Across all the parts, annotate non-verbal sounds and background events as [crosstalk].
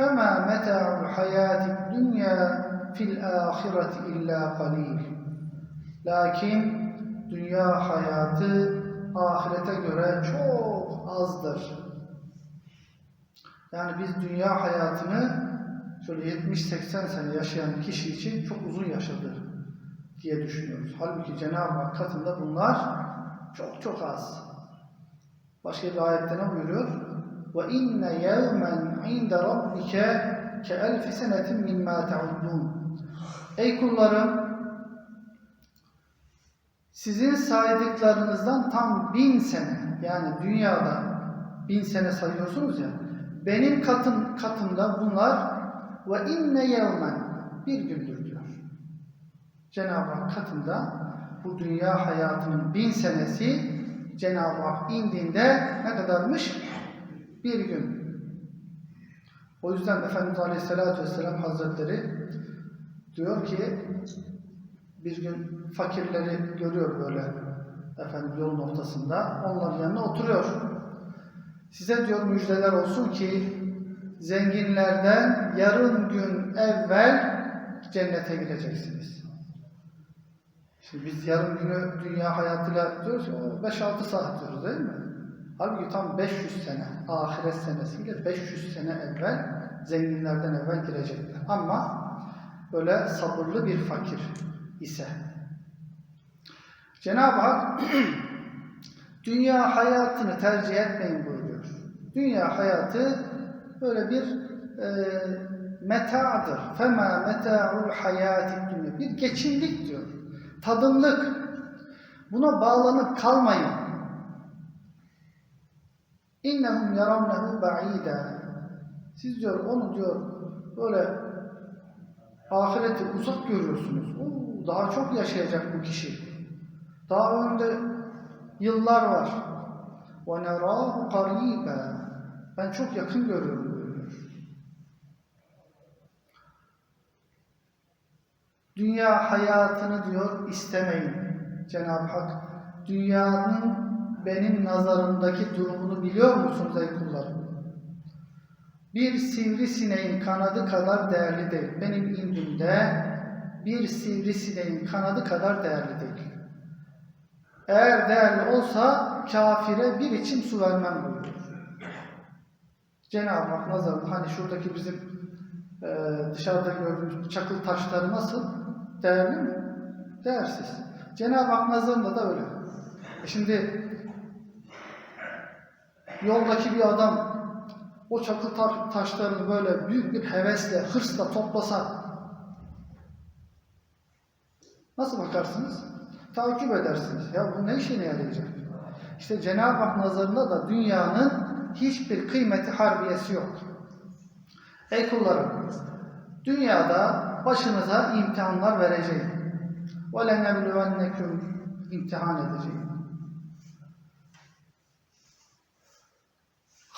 فَمَا مَتَاعُ الْحَيَاةِ الدُّنْيَا فِي الْآخِرَةِ اِلَّا قَلِيلٌ Lakin dünya hayatı ahirete göre çok azdır. Yani biz dünya hayatını şöyle 70-80 sene yaşayan kişi için çok uzun yaşadı diye düşünüyoruz. Halbuki Cenab-ı Hak katında bunlar çok çok az. Başka bir ayette ne buyuruyor? Ve inne yevmen inde rabbike ke elfi senetin mimma te'uddun. Ey kullarım, sizin saydıklarınızdan tam bin sene, yani dünyada bin sene sayıyorsunuz ya, benim katım, katımda bunlar ve inne yevmen bir gündür diyor. Cenab-ı Hak katında bu dünya hayatının bin senesi Cenab-ı Hak indiğinde ne kadarmış? Bir gün. O yüzden Efendimiz Aleyhisselatü Vesselam Hazretleri diyor ki bir gün fakirleri görüyor böyle efendim yolun ortasında. Onların yanına oturuyor. Size diyor müjdeler olsun ki zenginlerden yarım gün evvel cennete gireceksiniz. Şimdi biz yarım günü dünya hayatıyla diyoruz ya 5-6 saat diyoruz değil mi? Halbuki tam 500 sene, ahiret senesiyle 500 sene evvel zenginlerden evvel girecekler. Ama böyle sabırlı bir fakir ise. Cenab-ı Hak [clears throat] dünya hayatını tercih etmeyin buyuruyor. Dünya hayatı böyle bir e, meta'dır. Fema meta'ul hayati dünya. Bir geçimlik diyor. Tadımlık. Buna bağlanıp kalmayın. İnnehum yaravnehu ba'ida. Siz diyor onu diyor böyle ahireti uzak görüyorsunuz. Oo, daha çok yaşayacak bu kişi. Daha önde yıllar var. وَنَرَاهُ قَرِيبًا Ben çok yakın görüyorum buyuruyor. Dünya hayatını diyor istemeyin. Cenab-ı Hak dünyanın benim nazarımdaki durumunu biliyor musunuz ey kullarım? Bir sivrisineğin kanadı kadar değerli değil. Benim indimde bir sivrisineğin kanadı kadar değerli değil. Eğer değerli olsa kafire bir içim su vermem buyuruyor. Cenab-ı Hak nazarında hani şuradaki bizim e, dışarıda gördüğümüz çakıl taşları nasıl? Değerli mi? Değersiz. Cenab-ı Hak nazarında da öyle. E şimdi yoldaki bir adam o çakıl ta taşlarını böyle büyük bir hevesle, hırsla toplasa nasıl bakarsınız? Takip edersiniz. Ya bu ne işine yarayacak? İşte Cenab-ı Hak nazarında da dünyanın hiçbir kıymeti harbiyesi yok. Ey kullarım, dünyada başınıza imtihanlar vereceğim. وَلَنَبْلُوَنَّكُمْ imtihan edeceğim.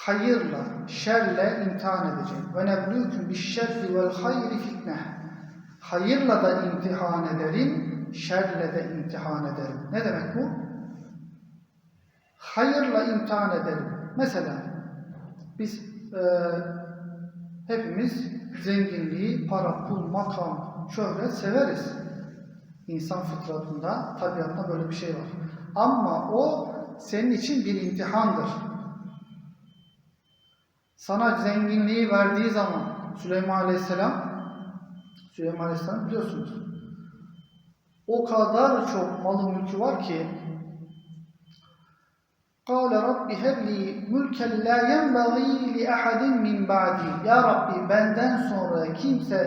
hayırla, şerle imtihan edeceğim. Ve neblûküm bişşerri vel hayri fitne. Hayırla da imtihan ederim, şerle de imtihan ederim. Ne demek bu? Hayırla imtihan ederim. Mesela biz e, hepimiz zenginliği, para, pul, makam, şöhret severiz. İnsan fıtratında, tabiatında böyle bir şey var. Ama o senin için bir imtihandır Sana zenginliği verdiği zaman Süleyman Aleyhisselam Süleyman Aleyhisselam biliyorsunuz. O kadar çok malı mülkü var ki قال رب هب لي ملكا لا ينبغي لأحد من بعدي Ya Rabbi benden sonra kimse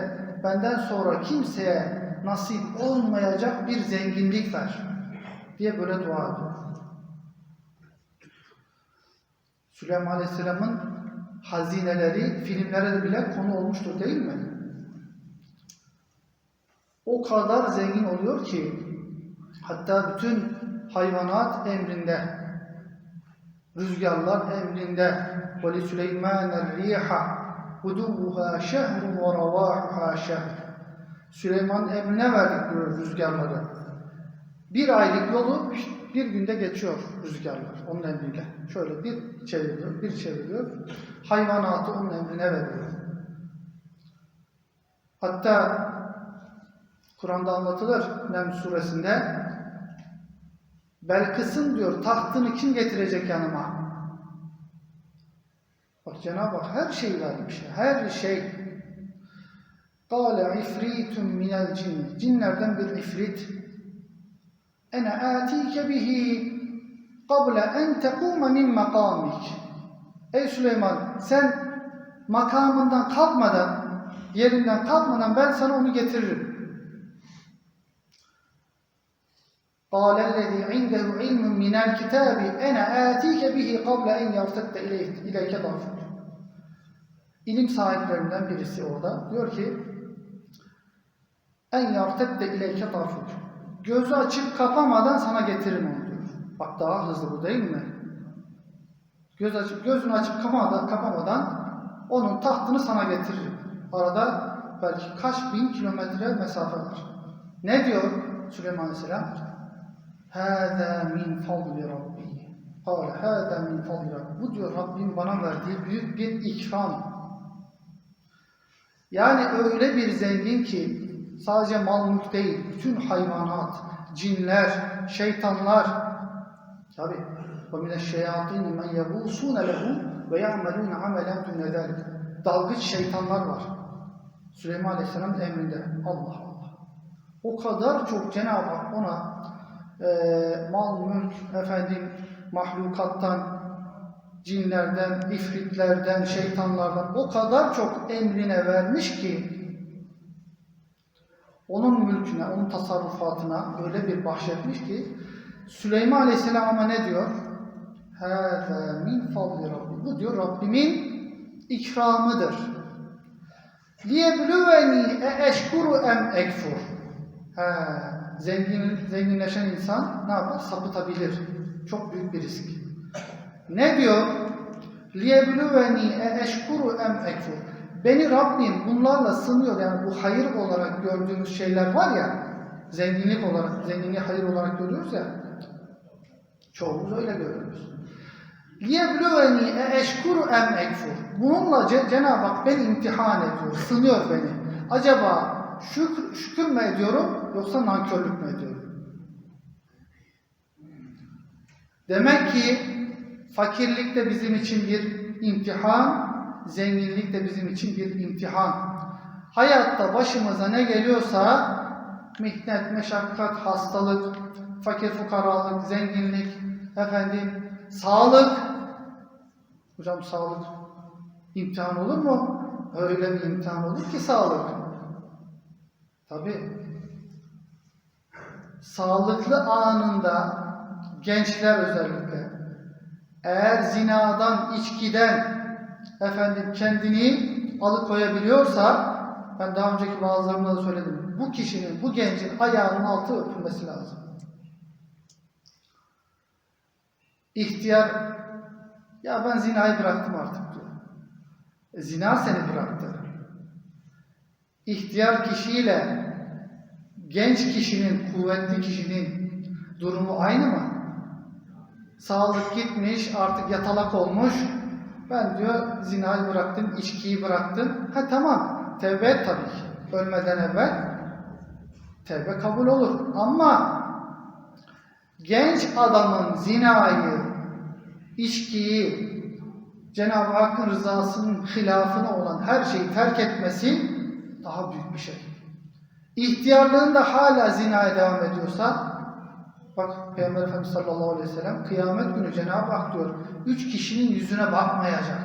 benden sonra kimseye nasip olmayacak bir zenginlik ver diye böyle dua ediyor. Süleyman Aleyhisselam'ın hazineleri filmlere bile konu olmuştur değil mi? O kadar zengin oluyor ki hatta bütün hayvanat emrinde rüzgarlar emrinde ve Süleyman er-riha huduha şehrun ve ravahuha şehr Süleyman emrine verdik diyor rüzgarları. Bir aylık yolu bir günde geçiyor rüzgarlar onun emriyle. Şöyle bir çeviriyor, bir çeviriyor. Hayvanatı onun emrine veriyor. Hatta Kur'an'da anlatılır Neml suresinde Belkıs'ın diyor tahtını kim getirecek yanıma? Bak Cenab-ı Hak her şeyi vermiş. Her şey. Kale ifritun minel cin. Cinlerden bir ifrit. Ene atike bihi kable en tekume min makamik. Ey Süleyman sen makamından kalkmadan, yerinden kalkmadan ben sana onu getiririm. قال الذي عنده علم من الكتاب أنا آتيك به قبل أن يرتد إليك, إليك ضعفك İlim sahiplerinden birisi orada diyor ki en yartedde ileyke tarfuk gözü açıp kapamadan sana getiririm onu diyor. Bak daha hızlı bu değil mi? Göz açıp gözünü açıp kapamadan, kapamadan onun tahtını sana getirir. Arada belki kaç bin kilometre mesafe var. Ne diyor Süleyman Aleyhisselam? Hâzâ min fadli rabbi. Kâle hâzâ min fadli rabbi. Bu diyor Rabbim bana verdiği büyük bir ikram. Yani öyle bir zengin ki sadece mal mülk değil, bütün hayvanat, cinler, şeytanlar, tabi وَمِنَ الشَّيَاطِينِ مَنْ يَغُوصُونَ لَهُ وَيَعْمَلُونَ عَمَلًا دُنَ ذَلِكَ Dalgıç şeytanlar var. Süleyman Aleyhisselam'ın emrinde. Allah Allah. O kadar çok Cenab-ı Hak ona e, mal, mülk, efendim, mahlukattan, cinlerden, ifritlerden, şeytanlardan o kadar çok emrine vermiş ki onun mülküne, onun tasarrufatına öyle bir bahşetmiş ki Süleyman Aleyhisselam ama ne diyor? Hâzâ min fadli rabbi. Bu diyor Rabbimin ikramıdır. Liyebluveni e eşkuru em ekfur. He, zengin, zenginleşen insan ne yapar? Sapıtabilir. Çok büyük bir risk. Ne diyor? Liyebluveni e eşkuru em ekfur. Beni Rabbim bunlarla sınıyor. Yani bu hayır olarak gördüğümüz şeyler var ya, zenginlik olarak, zenginliği hayır olarak görüyoruz ya, çoğumuz öyle görüyoruz. لِيَبْلُوَنِي اَشْكُرُ em ekfur. Bununla Ce- Cenab-ı Hak beni imtihan ediyor, sınıyor beni. Acaba şükür, şükür mü ediyorum yoksa nankörlük mü ediyorum? Demek ki fakirlik de bizim için bir imtihan, zenginlik de bizim için bir imtihan. Hayatta başımıza ne geliyorsa mihnet, meşakkat, hastalık, fakir fukaralık, zenginlik, efendim, sağlık. Hocam sağlık imtihan olur mu? Öyle bir imtihan olur ki sağlık. Tabi sağlıklı anında gençler özellikle eğer zinadan, içkiden efendim kendini alıkoyabiliyorsa ben daha önceki bazılarımda da söyledim. Bu kişinin, bu gencin ayağının altı öpülmesi lazım. İhtiyar ya ben zinayı bıraktım artık diyor. E, zina seni bıraktı. İhtiyar kişiyle genç kişinin, kuvvetli kişinin durumu aynı mı? Sağlık gitmiş, artık yatalak olmuş. Ben diyor zinayı bıraktım, içkiyi bıraktım. Ha tamam, tevbe tabii ki. Ölmeden evvel tevbe kabul olur. Ama genç adamın zinayı, içkiyi, Cenab-ı Hakk'ın rızasının hilafına olan her şeyi terk etmesi daha büyük bir şey. İhtiyarlığında hala zinaya devam ediyorsa bak Peygamber Efendimiz sallallahu aleyhi ve sellem kıyamet günü Cenab-ı Hak diyor üç kişinin yüzüne bakmayacak.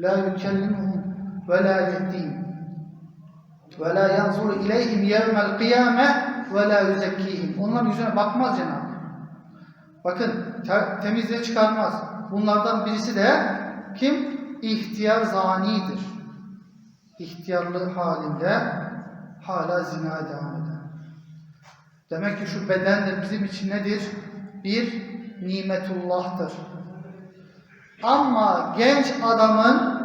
La yukellimuhum ve la yehdihim ve la yanzuru ileyhim yevmel kıyame ve la yuzekkihim. Onların yüzüne bakmaz Cenab-ı Hak. Bakın te- temizliğe çıkarmaz. Bunlardan birisi de kim? İhtiyar zanidir. İhtiyarlığı halinde hala zinaya devam eder. Demek ki şu beden de bizim için nedir? Bir nimetullah'tır. Ama genç adamın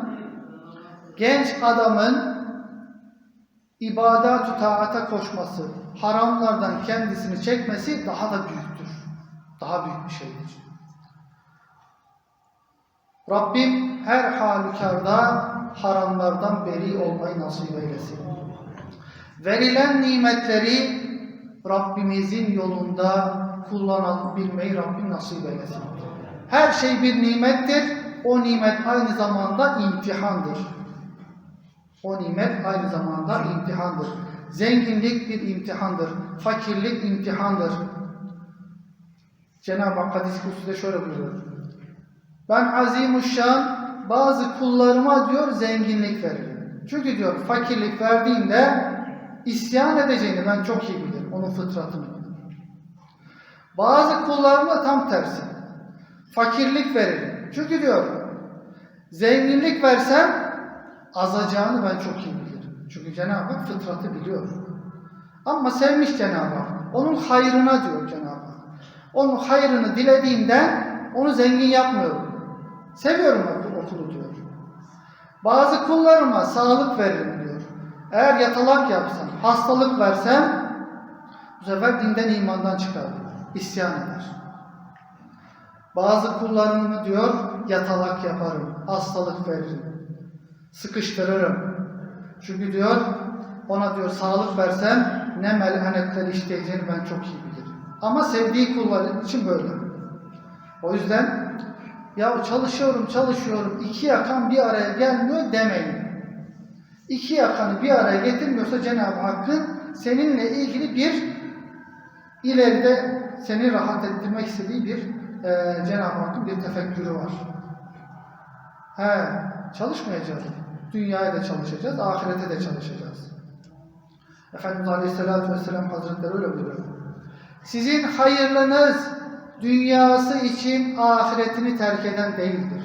genç adamın ibadat-ı taata koşması, haramlardan kendisini çekmesi daha da büyüktür. Daha büyük bir şeydir. Rabbim her halükarda haramlardan beri olmayı nasip eylesin. Verilen nimetleri Rabbimizin yolunda kullanabilmeyi Rabbim nasip eylesin. Her şey bir nimettir. O nimet aynı zamanda imtihandır. O nimet aynı zamanda imtihandır. Zenginlik bir imtihandır. Fakirlik imtihandır. Cenab-ı Hak hadis kutsunda şöyle buyuruyor. Ben azimuşşan bazı kullarıma diyor zenginlik veririm. Çünkü diyor fakirlik verdiğimde isyan edeceğini ben çok iyi bilirim. Onun fıtratını bilirim. Bazı kullarıma tam tersi. Fakirlik veririm. Çünkü diyor zenginlik versem azacağını ben çok iyi bilirim. Çünkü Cenab-ı Hak fıtratı biliyor. Ama sevmiş Cenab-ı Hak. Onun hayrına diyor Cenab-ı. Onun hayrını dilediğimden onu zengin yapmıyorum. Seviyorum okul- okulu diyor. Bazı kullarıma sağlık veririm diyor. Eğer yatalak yapsam, hastalık versem bu sefer dinden imandan çıkar diyor. Eder. Bazı kullarımı diyor yatalak yaparım, hastalık veririm, sıkıştırırım. Çünkü diyor ona diyor sağlık versem ne melhanetler işleyeceğini ben çok iyi bilirim. Ama sevdiği kullar için böyle. O yüzden ya çalışıyorum çalışıyorum iki yakan bir araya gelmiyor demeyin. İki yakanı bir araya getirmiyorsa Cenab-ı Hakk'ın seninle ilgili bir ileride seni rahat ettirmek istediği bir e, Cenab-ı Hakk'ın bir tefekkürü var. He, çalışmayacağız. Dünyaya da çalışacağız, ahirete de çalışacağız. Efendimiz Aleyhisselatü Vesselam Hazretleri öyle buyuruyor. Sizin hayırlınız dünyası için ahiretini terk eden değildir.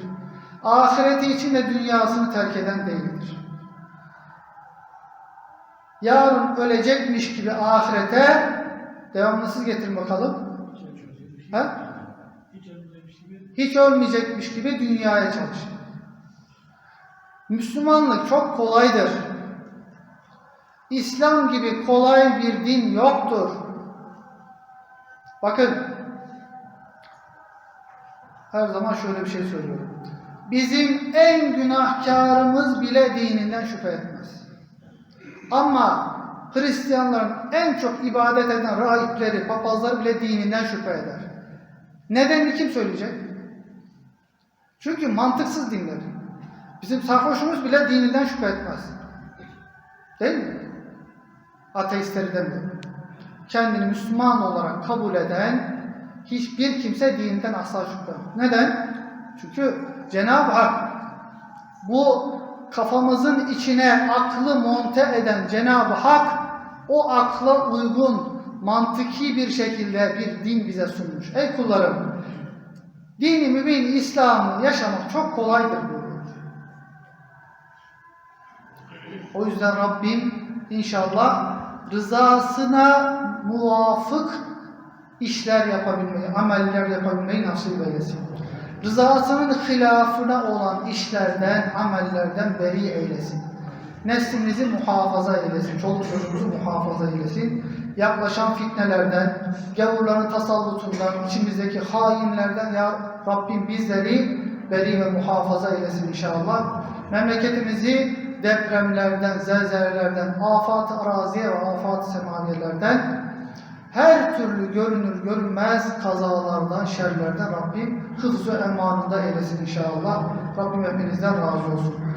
Ahireti için de dünyasını terk eden değildir. Yarın ölecekmiş gibi ahirete devamlısız getirin bakalım. He? Hiç ölmeyecekmiş gibi dünyaya çalışın. Müslümanlık çok kolaydır. İslam gibi kolay bir din yoktur. Bakın, her zaman şöyle bir şey söylüyorum. Bizim en günahkarımız bile dininden şüphe etmez. Ama Hristiyanların en çok ibadet eden rahipleri, papazları bile dininden şüphe eder. Nedenini kim söyleyecek? Çünkü mantıksız dinler. Bizim sarhoşumuz bile dininden şüphe etmez. Değil mi? Ateistleri demiyorum. Kendini Müslüman olarak kabul eden hiçbir kimse dininden asla şüphe. Neden? Çünkü Cenab-ı Hak bu kafamızın içine aklı monte eden Cenab-ı Hak o akla uygun mantıki bir şekilde bir din bize sunmuş. Ey kullarım dini mübin İslam'ı yaşamak çok kolaydır buyuruyor. O yüzden Rabbim inşallah rızasına muvafık işler yapabilmeyi, ameller yapabilmeyi nasip eylesin. Rızasının hilafına olan işlerden, amellerden beri eylesin. Neslimizi muhafaza eylesin, çoluk çocuğumuzu muhafaza eylesin. Yaklaşan fitnelerden, gavurların tasallutundan, içimizdeki hainlerden ya Rabbim bizleri beri ve muhafaza eylesin inşallah. Memleketimizi depremlerden, zelzelelerden, afat-ı araziye ve afat-ı semaviyelerden her türlü görünür görünmez kazalardan, şerlerden Rabbim hıfz-ı emanında eylesin inşallah. Rabbim hepinizden razı olsun.